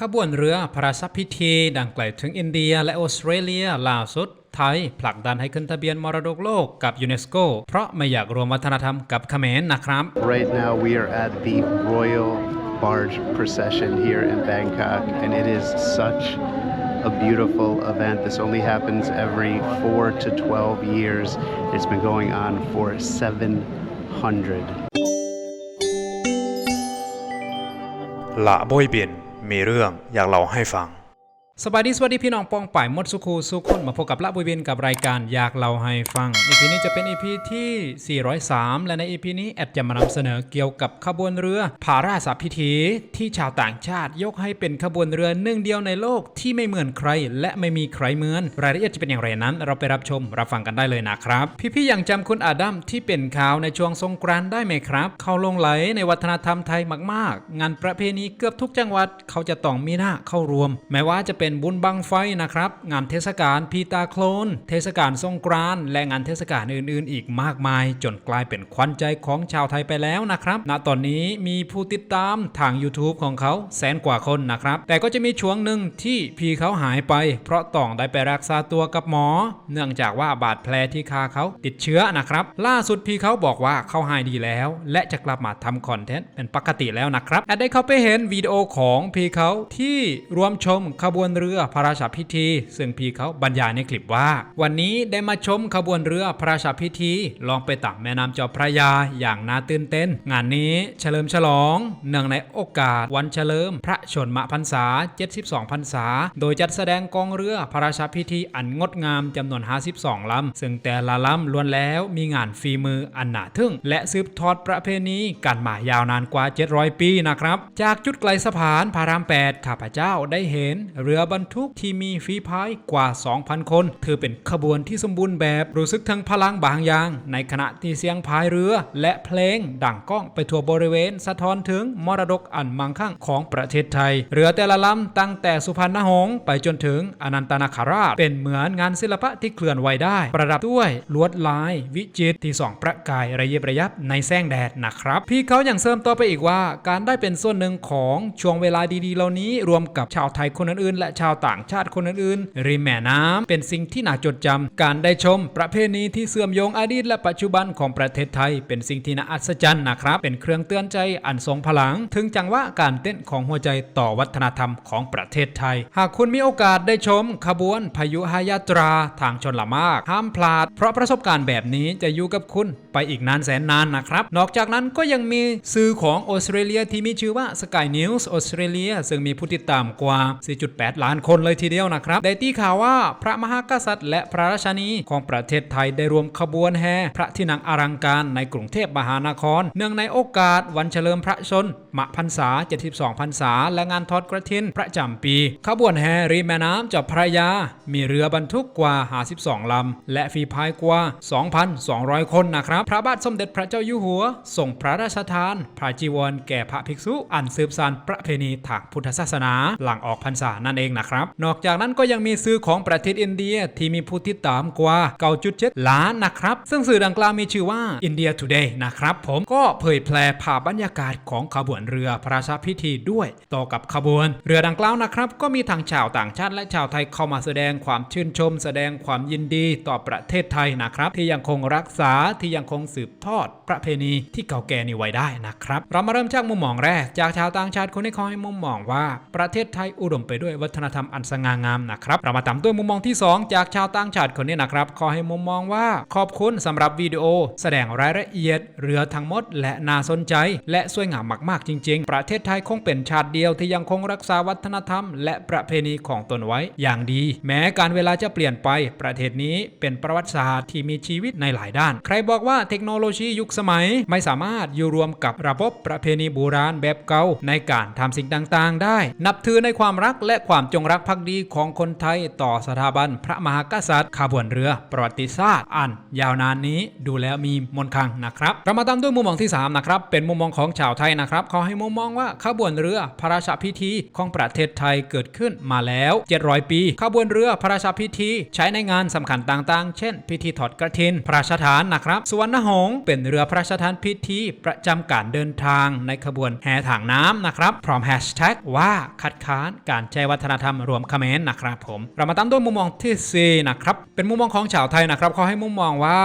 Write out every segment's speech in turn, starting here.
ขบวนเรือพระราชพิธีดังไกลถึงอินเดียและออสเตรเลียล่าสุด ไทยผลักดันให้ขึ้นทะเบียนมรดกโลกกับยูเนสโก เพราะไม่อยากรวมวัฒนธรรมกับเขมรนะครับ Right now, we are at the Royal Barge Procession here in Bangkok, and it is such a beautiful event. This only happens every 4 to 12 years. It's been going on for 700. ละบอยเบียน มีเรื่องอยากเล่าให้ฟัง สวัสดีสวัสดีพี่น้องปองป่ายมดสุขูสุขคนมาพบกับละบุยเบียนกับรายการอยากเล่าให้ฟัง EP นี้จะเป็น EP ที่ 403 และใน EP นี้แอดจะมานำเสนอเกี่ยวกับขบวนเรือพาราสพิธีที่ชาวต่างชาติยกให้เป็นขบวนเรือหนึ่งเดียวในโลกที่ไม่เหมือนใคร และไม่มีใครเหมือน รายละเอียดจะเป็นอย่างไรนั้น เราไปรับชมรับฟังกันได้เลยนะครับ พี่ๆยังจำคุณอาดัมที่เป็นข่าวในช่วงสงกรานต์ได้ไหมครับ เขาลงไหลในวัฒนธรรมไทยมาก ๆ งานประเพณีเกือบทุกจังหวัดเขาจะต้องมีหน้าเข้ารวม แม้ว่าจะเป็น็นบุญบังไฟนะครับ งานเทศกาลพีตาโคลน เทศกาลสงกรานต์และงานเทศกาลอื่นๆ อีกมากมาย จนกลายเป็นขวัญใจของชาวไทยไปแล้วนะครับ ณตอนนี้มีผู้ติดตามทาง YouTube ของเขาแสนกว่าคนนะครับ แต่ก็จะมีช่วงหนึ่งที่พี่เขาหายไป เพราะต้องได้ไปรักษาตัวกับหมอ เนื่องจากว่าบาดแผลที่ขาเขาติดเชื้อนะครับ ล่าสุดพี่เขาบอกว่าเขาหายดีแล้ว และจะกลับมาทำคอนเทนต์เป็นปกติแล้วนะครับแอดได้เข้าไปเห็นวิดีโอของพี่เขาที่รวมชมขบวนเรือพระราชพิธี ซึ่งพี่เขาบรรยายในคลิปว่า วันนี้ได้มาชมขบวนเรือพระราชพิธี ลองไปตักแม่น้ำเจ้าพระยาอย่างน่าตื่นเต้น งานนี้เฉลิมฉลองเนื่องในโอกาสวันเฉลิม พระชนมพรรษา 72 พรรษา โดยจัดแสดงกองเรือพระราชพิธีอันงดงามจำนวน 52 ลำ ซึ่งแต่ละลำล้วนแล้วมีงานฝีมืออันหนาทึ่ง และสืบทอดประเพณีกันมายาวนานกว่า 700 ปีนะครับ จากจุดไกลสะพานพาราม 8 ข้าพเจ้าได้เห็นเรือบรรทุกที่มีฝีพายกว่า 2,000 คน ถือเป็นขบวนที่สมบูรณ์แบบรู้สึกทั้งพลังบางอย่าง ในขณะที่เสียงพายเรือ และเพลงดังก้องไปทั่วบริเวณ สะท้อนถึงมรดกอันมั่งคั่งของประเทศไทย เรือแต่ละลำตั้งแต่สุพรรณหงษ์ไปจนถึงอนันตนาคาราช เป็นเหมือนงานศิลปะที่เคลื่อนไหวได้ ประดับด้วยลวดลาย วิจิตรที่ส่องประกายระยิบระยับในแสงแดดนะครับ พี่เขาอย่างเสริมต่อไปอีกว่า การได้เป็นส่วนหนึ่งของช่วงเวลาดีๆ เหล่านี้รวมกับชาวไทยคนอื่นๆและชาวต่างชาติคนอื่นๆ ริมแม่น้ำเป็นสิ่งที่น่าจดจำการได้ชม ประเพณีที่เสื่อมโยงอดีตและปัจจุบันของประเทศไทย เป็นสิ่งที่น่าอัศจรรย์นะครับ เป็นเครื่องเตือนใจอันทรงพลัง ถึงจังหวะการเต้นของหัวใจต่อวัฒนธรรมของประเทศไทย หากคุณมีโอกาสได้ชม ขบวนพายุหายาตราทางชนละมาก ห้ามพลาด เพราะประสบการณ์แบบนี้จะอยู่กับคุณไปอีกนานแสนนานนะครับ นอกจากนั้นก็ยังมีสื่อของออสเตรเลียที่มีชื่อว่า Sky News ออสเตรเลียซึ่งมีผู้ติดตามกว่า 4.8ล้านคนเลยทีเดียวนะครับ ได้ตีข่าวว่าพระมหากษัตริย์ และพระราชานีของประเทศไทยได้รวมขบวนแห่พระที่นั่งอลังการในกรุงเทพมหานคร เนื่องในโอกาสวันเฉลิมพระชน มะพรรษา 72พรรษา และงานทอดกระถินประจำปี ขบวนแห่ริมแม่น้ำเจ้าพระยา มีเรือบรรทุกกว่า 52 ลำ และฝีพายกว่า 2,200 คนนะครับ พระบาทสมเด็จพระเจ้าอยู่หัวส่งพระราชทาน พระจีวรแก่พระภิกษุอันสืบสานประเพณีทางพุทธศาสนา หลังออกพรรษานั่นเองนะครับ นอกจากนั้นก็ยังมีสื่อของประเทศอินเดียที่มีผู้ติดตามกว่า 9.7 ล้านนะครับ ซึ่งสื่อดังกล่าวมีชื่อว่า India Today นะครับ ผมก็เผยแพร่ภาพบรรยากาศของขบวนเรือพระราชพิธีด้วย ต่อกับขบวน เรือดังกล่าวนะครับ ก็มีทางชาวต่างชาติและชาวไทยเข้ามาแสดงความชื่นชม แสดงความยินดีต่อประเทศไทยนะครับ ที่ยังคงรักษาที่ยังคงสืบทอดประเพณีที่เก่าแก่นี้ไว้ได้นะครับ เรามาเริ่มจากมุมมองแรก จากชาวต่างชาติคนที่เขาให้มุมมองว่าประเทศไทยอุดมไปด้วยวัฒนธรรมอันสง่างามนะครับ เรามาตามด้วยมุมมองที่ 2 จากชาวต่างชาติคนนี้นะครับขาให้มุมมองว่าขอบคุณสำหรับวิดีโอ แสดงรายละเอียดเรือทั้งหมด และน่าสนใจ และสวยงามมากๆจริง ๆ ประเทศไทยคงเป็นชาติเดียวที่ยังคงรักษาวัฒนธรรม และประเพณีของตนไว้อย่างดี แม้การเวลาจะเปลี่ยนไป ประเทศนี้เป็นประวัติศาสตร์ที่มีชีวิตในหลายด้าน ใครบอกว่าเทคโนโลยียุคสมัยไม่สามารถอยู่รวมกับระบบประเพณีโบราณแบบเก่าในการทำสิ่งต่างๆ ได้ นับถือในความรักและความจงรักภักดีของคนไทยต่อสถาบันพระมหากษัตริย์ขบวนเรือ ประวัติศาสตร์อันยาวนานนี้ดูแล้วมีมนต์ขลังนะครับเรามาตามด้วยมุมมองที่3นะครับเป็นมุมมองของชาวไทยนะครับเขาให้มุมมองว่าขบวนเรือพระราชพิธีของประเทศไทยเกิดขึ้นมาแล้ว 700 ปีขบวนเรือพระราชพิธีใช้ในงานสำคัญต่างๆ เช่น พิธีถอดกระถินพระราชทานนะครับสวรรณหงเป็นเรือพระราชทานพิธีประจำการเดินทางในขบวนแห่ทางน้ำนะครับ พร้อมแฮชแท็กว่าคัดค้านการใช้วัฒนธรรมรวมเขมรนต์นะครับผม เรามาตามด้วยมุมมองที่สี่นะครับเป็นมุมมองของชาวไทยนะครับเขาให้มุมมองว่า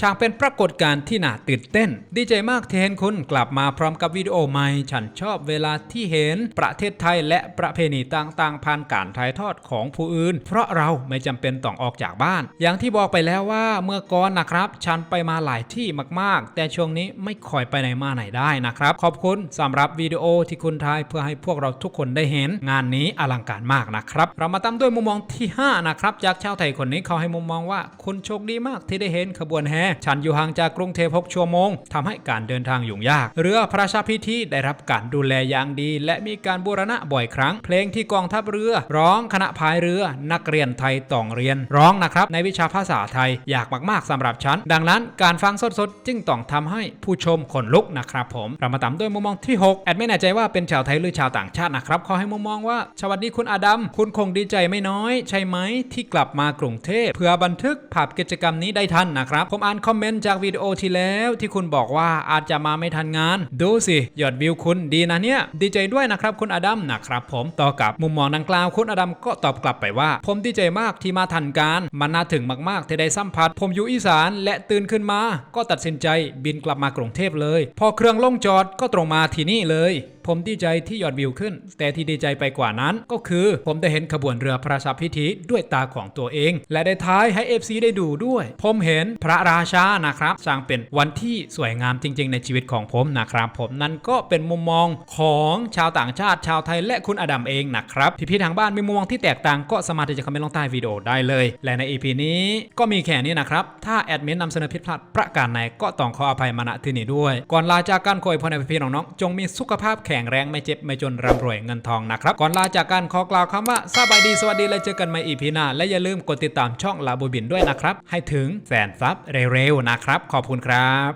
ช่างเป็นปรากฏการณ์ที่น่าตื่นเต้น ดีใจมากที่เห็นคุณกลับมาพร้อมกับวิดีโอใหม่ฉันชอบเวลาที่เห็นประเทศไทยและประเพณีต่างๆผ่านการถ่ายทอดของผู้อื่น เพราะเราไม่จำเป็นต้องออกจากบ้าน อย่างที่บอกไปแล้วว่าเมื่อก่อนนะครับ ฉันไปมาหลายที่มากๆ แต่ช่วงนี้ไม่ค่อยไปไหนมาไหนได้นะครับ ขอบคุณสำหรับวิดีโอที่คุณถ่ายเพื่อให้พวกเราทุกคนได้เห็น งานนี้อลังการมากนะครับ เรามาตามด้วยมุมมองที่ 5 นะครับ จากชาวไทยคนนี้เขาให้มุมมองว่าคุณโชคดีมากที่ได้เห็นขบวนแห่ฉันอยู่ห่างจากกรุงเทพ6ชั่วโมงทำให้การเดินทางยุ่งยาก เรือพระราชพิธีได้รับการดูแลอย่างดี และมีการบูรณะบ่อยครั้ง เพลงที่กองทัพเรือ ร้องคณะพายเรือ นักเรียนไทยต้องเรียน ร้องนะครับในวิชาภาษาไทยอยากมากๆสำหรับฉัน ดังนั้นการฟังสดๆ จึงต้องทำให้ผู้ชมขนลุกนะครับผมเรามาตามด้วยมุมมองที่ 6 แอดไม่แน่ใจว่าเป็นชาวไทยหรือชาวต่างชาตินะครับเขาให้มุมมองว่าสวัสดีคุณอาดัมคุณคงดีใจไม่น้อย ใช่ไหมที่กลับมากรุงเทพเพื่อบันทึกภาพกิจกรรมนี้ได้ทันนะครับผมอ่านคอมเมนต์จากวิดีโอที่แล้ว ที่คุณบอกว่าอาจจะมาไม่ทันงาน ดูสิยอดวิวคุณดีนะเนี่ย ดีใจด้วยนะครับคุณอดัมนะครับผมต่อกับมุมมองดังกล่าวคุณอดัมก็ตอบกลับไปว่า ผมดีใจมากที่มาทันการ มันน่าถึงมากๆที่ได้สัมผัส ผมอยู่อีสานและตื่นขึ้นมา ก็ตัดสินใจบินกลับมากรุงเทพเลย พอเครื่องลงจอดก็ตรงมาที่นี่เลยผมดีใจที่ยอดวิวขึ้น แต่ที่ดีใจไปกว่านั้น ก็คือผมได้เห็นขบวนเรือพระราชพิธีด้วยตาของตัวเอง และได้ท้ายให้ FC ได้ดูด้วย ผมเห็นพระราชานะครับสร้างเป็นวันที่สวยงามจริง ๆ ในชีวิตของผมนะครับ ผมนั่นก็เป็นมุมมองของชาวต่างชาติชาวไทยและคุณอดัมเองนะครับพี่ๆทางบ้านมีมุมมองที่แตกต่างก็สามารถที่จะคอมเมนต์ลงใต้วิดีโอได้เลย และใน EP นี้ก็มีแค่นี้นะครับถ้าแอดมินนำเสนอผิดพลาดประการไหนก็ต้องขออภัยมาณที่นี้ด้วย ก่อนลาจากการขอให้พ่อแม่พี่ๆน้องๆจงมีสุขภาพแข็งแรงไม่เจ็บไม่จนร่ำรวยเงินทองนะครับก่อนลาจากการขอกล่าวคำว่าสบายดีสวัสดีและเจอกันใหม่อีพีหน้าและอย่าลืมกดติดตามช่องลาบูบินด้วยนะครับให้ถึงแสนซับเร็วๆนะครับ ขอบคุณครับ